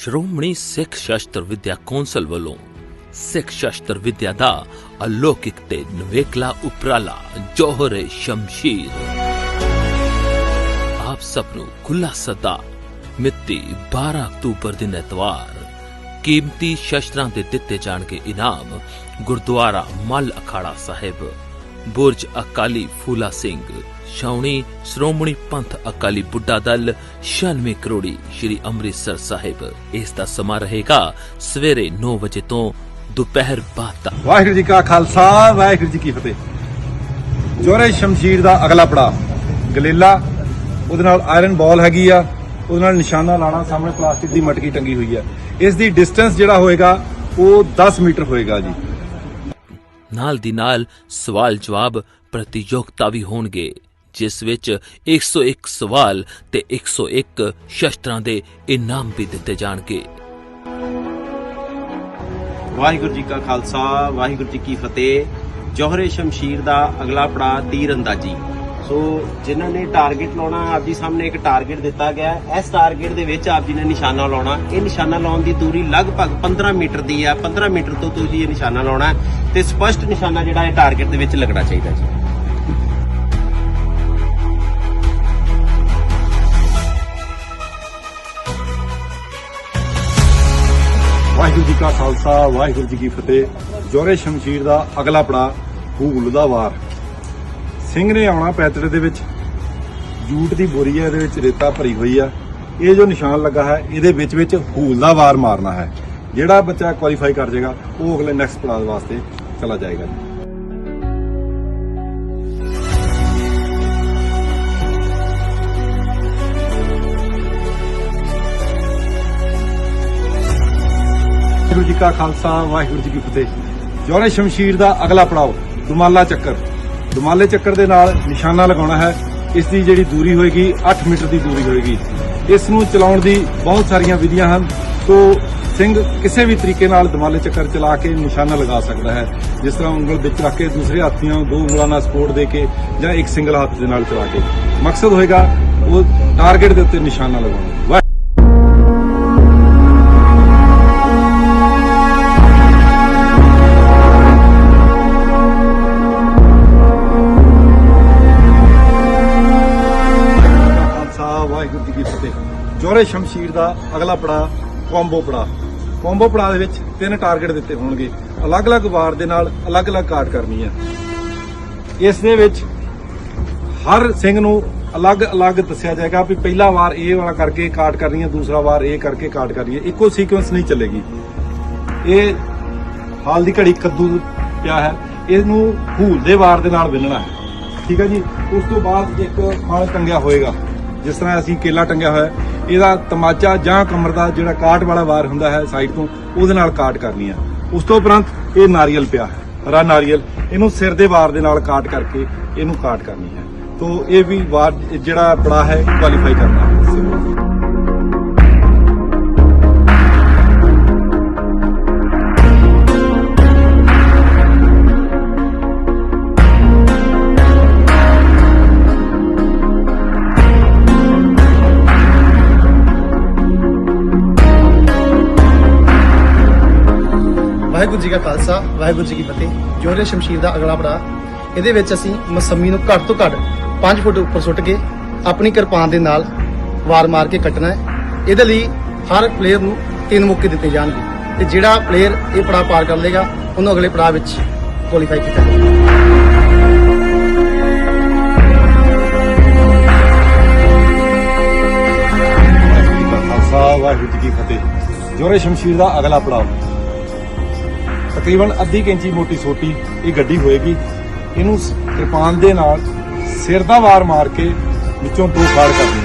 ਸ਼੍ਰੋਮਣੀ ਸਿੱਖ ਸ਼ਸਤਰ ਵਿਦਿਆ ਕੌਂਸਲ ਵੱਲੋਂ ਸਿੱਖ ਸ਼ਸਤਰ ਵਿਦਿਆ ਦਾ ਅਲੌਕਿਕ ਤੇ ਨਵੇਕਲਾ ਉਪਰਾਲਾ ਜੋਹਰ ਸ਼ਮਸ਼ੀਰ। ਆਪ ਸਭ ਨੂੰ ਖੁੱਲਾ ਸੱਦਾ ਮਿਤੀ 12 ਅਕਤੂਬਰ ਦਿਨ ਐਤਵਾਰ ਕੀਮਤੀ ਸ਼ਸਤਰਾਂ ਦੇ ਦਿੱਤੇ ਜਾਣਗੇ ਇਨਾਮ ਗੁਰਦੁਆਰਾ ਮੱਲ ਅਖਾੜਾ ਸਾਹਿਬ। ਬੁਰਜ ਅਕਾਲੀ ਫੂਲਾ ਸਿੰਘ ਸ਼ੌਣੀ ਸ਼੍ਰੋਮਣੀ ਪੰਥ ਅਕਾਲੀ ਬੁੱਢਾ ਦਲ 96 ਕਰੋੜੀ ਸ਼੍ਰੀ ਅੰਮ੍ਰਿਤਸਰ ਸਾਹਿਬ। ਇਸ ਦਾ ਸਮਾਂ ਰਹੇਗਾ ਸਵੇਰੇ 9 ਵਜੇ ਤੋਂ ਦੁਪਹਿਰ ਬਾਅਦ ਤੱਕ। ਵਾਹਿਗੁਰੂ ਜੀ ਕਾ ਖਾਲਸਾ, ਵਾਹਿਗੁਰੂ ਜੀ ਕੀ ਫਤਿਹ। ਜੋਰੇ ਸ਼ਮਸ਼ੀਰ ਦਾ ਅਗਲਾ ਪੜਾ ਗਲੇਲਾ, ਉਹਦੇ ਨਾਲ ਆਇਰਨ ਬਾਲ ਹੈਗੀ ਆ, ਉਹਦੇ ਨਾਲ ਨਿਸ਼ਾਨਾ ਲਾਣਾ ਸਾਹਮਣੇ ਪਲਾਸਟਿਕ ਦੀ ਮਟਕੀ ਟੰਗੀ ਹੋਈ ਆ। ਇਸ ਦੀ ਡਿਸਟੈਂਸ ਜਿਹੜਾ ਹੋਏਗਾ, ਉਹ 10 ਮੀਟਰ ਹੋਏਗਾ ਜੀ। ਨਾਲ ਦੀ ਨਾਲ ਸਵਾਲ ਜਵਾਬ ਪ੍ਰਤੀਯੋਗਤਾ ਵੀ ਹੋਣਗੇ, ਜਿਸ ਵਿੱਚ 101 ਸਵਾਲ ਤੇ 101 ਸ਼ਸਤਰਾਂ ਦੇ ਇਨਾਮ ਵੀ ਦਿੱਤੇ ਜਾਣਗੇ। ਵਾਹਿਗੁਰੂ ਜੀ ਕਾ ਖਾਲਸਾ, ਵਾਹਿਗੁਰੂ ਜੀ ਕੀ ਫਤਿਹ। ਜੋਹਰੇ ਸ਼ਮਸ਼ੀਰ ਦਾ ਅਗਲਾ ਪੜਾਅ ਤੀਰ ਅੰਦਾਜ਼ੀ ਸੋ ਜਿਨ੍ਹਾਂ ਨੇ ਟਾਰਗੇਟ ਲਾਉਣਾ, ਆਪ ਜੀ ਸਾਹਮਣੇ ਇੱਕ ਟਾਰਗੇਟ ਦਿੱਤਾ ਗਿਆ ਇਸ ਟਾਰਗੇਟ ਦੇ ਵਿੱਚ ਆਪ ਜੀ ਨੇ ਨਿਸ਼ਾਨਾ ਲਾਉਣਾ। ਇਹ ਨਿਸ਼ਾਨਾ ਲਾਉਣ ਦੀ ਦੂਰੀ ਲਗਭਗ 15 ਮੀਟਰ ਦੀ ਹੈ। 15 ਮੀਟਰ ਤੋਂ ਤੁਸੀਂ ਇਹ ਨਿਸ਼ਾਨਾ ਲਾਉਣਾ ਤੇ ਸਪਸ਼ਟ ਨਿਸ਼ਾਨਾ ਜਿਹੜਾ ਹੈ ਟਾਰਗੇਟ ਦੇ ਵਿੱਚ ਲੱਗਣਾ ਚਾਹੀਦਾ ਜੀ। ਵਾਹਿਗੁਰੂ ਜੀ ਕਾ ਖਾਲਸਾ, ਵਾਹਿਗੁਰੂ ਜੀ ਕੀ ਫਤਿਹ। ਜੋਰੇ ਸ਼ਮਸ਼ੀਰ ਦਾ ਅਗਲਾ ਪੜਾ ਹੂਲ ਦਾ ਵਾਰ। ਸਿੰਘ ਨੇ ਆਉਣਾ ਪੈਤੜੇ ਦੇ ਵਿੱਚ। ਜੂਟ ਦੀ ਬੋਰੀ ਹੈ, ਇਹਦੇ ਵਿੱਚ ਰੇਤਾ ਭਰੀ ਹੋਈ ਆ। ਇਹ ਜੋ ਨਿਸ਼ਾਨ ਲੱਗਾ ਹੈ, ਇਹਦੇ ਵਿੱਚ ਵਿੱਚ ਹੂਲ ਦਾ ਵਾਰ ਮਾਰਨਾ ਹੈ। ਜਿਹੜਾ ਬੱਚਾ ਕੁਆਲੀਫਾਈ ਕਰ ਜਾਏਗਾ, ਉਹ ਅਗਲੇ ਨੈਕਸਟ ਪੜਾਅ ਵਾਸਤੇ ਚਲਾ ਜਾਏਗਾ ਵਾਹਿਗੁਰੂ ਜੀ ਕਾ ਖਾਲਸਾ, ਵਾਹਿਗੁਰੂ ਜੀ ਕੀ ਫਤਿਹ। ਜੋਰੇ ਸ਼ਮਸ਼ੀਰ ਦਾ ਅਗਲਾ ਪੜਾਅ ਦੁਮਾਲਾ ਚੱਕਰ। ਦੁਮਾਲੇ ਚੱਕਰ ਦੇ ਨਾਲ ਨਿਸ਼ਾਨਾ ਲਗਾਉਣਾ ਹੈ। ਇਸ ਦੀ ਜਿਹੜੀ ਦੂਰੀ ਹੋਏਗੀ 8 ਮੀਟਰ ਦੀ ਦੂਰੀ ਹੋਏਗੀ। ਇਸ ਨੂੰ ਚਲਾਉਣ ਦੀ ਬਹੁਤ ਸਾਰੀਆਂ ਵਿਧੀਆਂ ਹਨ। ਤੋਂ ਸਿੰਘ ਕਿਸੇ ਵੀ ਤਰੀਕੇ ਨਾਲ ਦਿਮਾਲੇ ਚੱਕਰ ਚਲਾ ਕੇ ਨਿਸ਼ਾਨਾ ਲਗਾ ਸਕਦਾ ਹੈ। ਜਿਸ ਤਰ੍ਹਾਂ ਉਂਗਲ ਵਿੱਚ ਰੱਖ ਕੇ ਦੂਸਰੇ ਹੱਥ ਨੂੰ ਦੋ ਉਂਗਲਾਂ ਨਾਲ ਸਪੋਰਟ ਦੇ ਕੇ ਜਾਂ ਇੱਕ ਸਿੰਗਲ ਹੱਥ ਦੇ ਨਾਲ ਚਲਾ ਕੇ। ਮਕਸਦ ਹੋਏਗਾ ਉਹ ਟਾਰਗੇਟ ਦੇ ਉੱਤੇ ਨਿਸ਼ਾਨਾ ਲਗਾਉਣਾ। ਜੋਰੇ ਸ਼ਮਸ਼ੀਰ ਦਾ ਅਗਲਾ ਪੜਾ ਕੰਬੋ ਪੜਾ ਕੰਬੋ ਪੜਾ ਦੇ ਵਿੱਚ ਤਿੰਨ ਟਾਰਗੇਟ ਦਿੱਤੇ ਹੋਣਗੇ। ਅਲੱਗ-ਅਲੱਗ ਵਾਰ ਦੇ ਨਾਲ ਅਲੱਗ-ਅਲੱਗ ਕਾਟ ਕਰਨੀ ਹੈ। ਇਸ ਦੇ ਵਿੱਚ ਹਰ ਸਿੰਘ ਨੂੰ ਅਲੱਗ-ਅਲੱਗ ਦੱਸਿਆ ਜਾਏਗਾ ਵੀ ਪਹਿਲਾ ਵਾਰ ਇਹ ਵਾਲਾ ਕਰਕੇ ਕਾਟ ਕਰਨੀ ਹੈ, ਦੂਸਰਾ ਵਾਰ ਇਹ ਕਰਕੇ ਕਾਟ ਕਰਨੀ ਹੈ। ਇੱਕੋ ਸੀਕੁਐਂਸ ਨਹੀਂ ਚੱਲੇਗੀ। ਇਹ ਹਾਲ ਦੀ ਘੜੀ ਕੱਦੂ ਪਿਆ ਹੈ। ਇਹਨੂੰ ਹੂਲ ਦੇ ਵਾਰ ਦੇ ਨਾਲ ਵਿੰਨਣਾ ਹੈ। ਠੀਕ ਹੈ ਜੀ? ਉਸ ਤੋਂ ਬਾਅਦ ਇੱਕ ਫਲ ਟੰਗਿਆ ਹੋਏਗਾ। ਜਿਸ ਤਰ੍ਹਾਂ ਅਸੀਂ ਕੇਲਾ ਟੰਗਿਆ ਹੋਇਆ ਇਹਦਾ ਤਮਾਚਾ ਜਾਂ ਕਮਰ ਦਾ ਜਿਹੜਾ ਕਾਟ ਵਾਲਾ ਵਾਰ ਹੁੰਦਾ ਹੈ ਸਾਈਡ ਤੋਂ, ਉਹਦੇ ਨਾਲ ਕਾਟ ਕਰਨੀ ਹੈ ਉਸ ਤੋਂ ਉਪਰੰਤ ਇਹ ਨਾਰੀਅਲ ਪਿਆ ਹੈ। ਹਰਾ ਨਾਰੀਅਲ, ਇਹਨੂੰ ਸਿਰ ਦੇ ਵਾਰ ਦੇ ਨਾਲ ਕਾਟ ਕਰਕੇ ਇਹਨੂੰ ਕਾਟ ਕਰਨੀ ਹੈ। ਤੋਂ ਇਹ ਵੀ ਵਾਰ ਜਿਹੜਾ ਪੜਾ ਹੈ ਕੁਆਲੀਫਾਈ ਕਰਨਾ ਹੈ। ਵਾਹਿਗੁਰੂ ਜੀ ਕਾ ਖਾਲਸਾ, ਵਾਹਿਗੁਰੂ ਜੀ ਕੀ ਫਤਿਹ। ਜੋਹਰੇ ਸ਼ਮਸ਼ੀਰ ਦਾ ਅਗਲਾ ਪੜਾ ਇਹਦੇ ਵਿੱਚ ਅਸੀਂ ਮਸੰਮੀ ਨੂੰ ਘੱਟ ਤੋਂ ਘੱਟ 5 ਫੁੱਟ ਉੱਪਰ ਸੁੱਟ ਕੇ ਆਪਣੀ ਕਿਰਪਾਨ ਦੇ ਨਾਲ ਵਾਰ ਮਾਰ ਕੇ ਕੱਟਣਾ ਹੈ। ਇਹਦੇ ਲਈ ਹਰ ਪਲੇਅਰ ਨੂੰ ਤਿੰਨ ਮੌਕੇ ਦਿੱਤੇ ਜਾਣਗੇ ਤੇ ਜਿਹੜਾ ਪਲੇਅਰ ਇਹ ਪੜਾ ਪਾਰ ਕਰ ਲੇਗਾ ਉਹਨੂੰ ਅਗਲੇ ਪੜਾਅ ਵਿੱਚ ਕੁਆਲੀਫਾਈ ਕੀਤਾ ਜਾਏਗਾ। ਵਾਹਿਗੁਰੂ ਜੀ ਕਾ ਖਾਲਸਾ, ਵਾਹਿਗੁਰੂ ਜੀ ਕੀ ਫਤਿਹ। ਜੋਰੇ ਸ਼ਮਸ਼ੀਰ ਦਾ ਅਗਲਾ ਪੜਾਅ। ਤਕਰੀਬਨ ਅੱਧੀ ਕੈਂਚੀ ਮੋਟੀ ਸੋਟੀ ਇਹ ਗੱਡੀ ਹੋਏਗੀ। ਇਹਨੂੰ ਕਿਰਪਾਨ ਦੇ ਨਾਲ ਸਿਰ ਦਾ ਵਾਰ ਮਾਰ ਕੇ ਵਿੱਚੋਂ ਦੋ ਫਾੜ ਕਰਨੀ